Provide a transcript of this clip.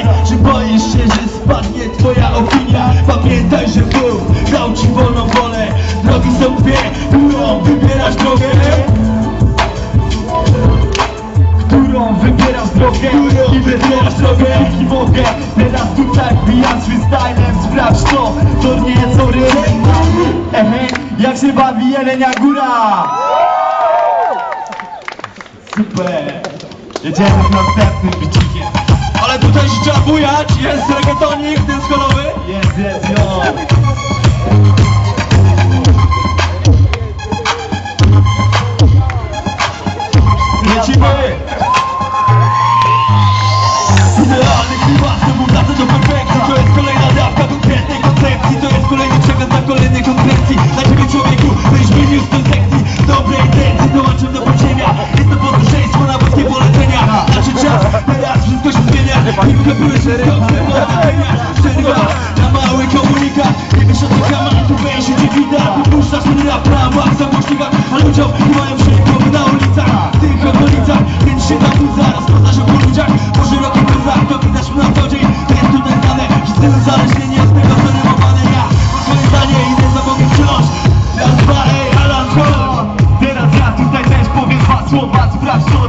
pytań Czy boisz się, że spadnie twoja opinia? Pamiętaj, że Bóg dał ci wolną wolę. Drogi są dwie, którą wybierasz drogę? Którą wybierasz drogę? Którą I wybierasz drogę, jaki mogę. Teraz tutaj wbijam swój stylem. Sprawdź to, to nie jest orym Ehe, jak się bawi Jelenia Góra? Super. Jedziemy z następnym bicikiem. Ale tutaj się bujać, jest reggaetonik dyskolowy. Jest, jest, jo Lecimy! widać Wypuszczasz mnie na bramach, zapośnikach A ludziom mają się głowy na ulicach. W tych okolicach, więc się tam zaraz Poznasz o ludziach, po szerokich łzach To widać na co dzień, jest tutaj dane Że z tym uzależnienie jest tego zarymowane Ja, mam swoje zdanie, idę za Bogiem wciąż. Nazwa, ej, Alan Teraz ja tutaj też powiem dwa słowa, sprawdź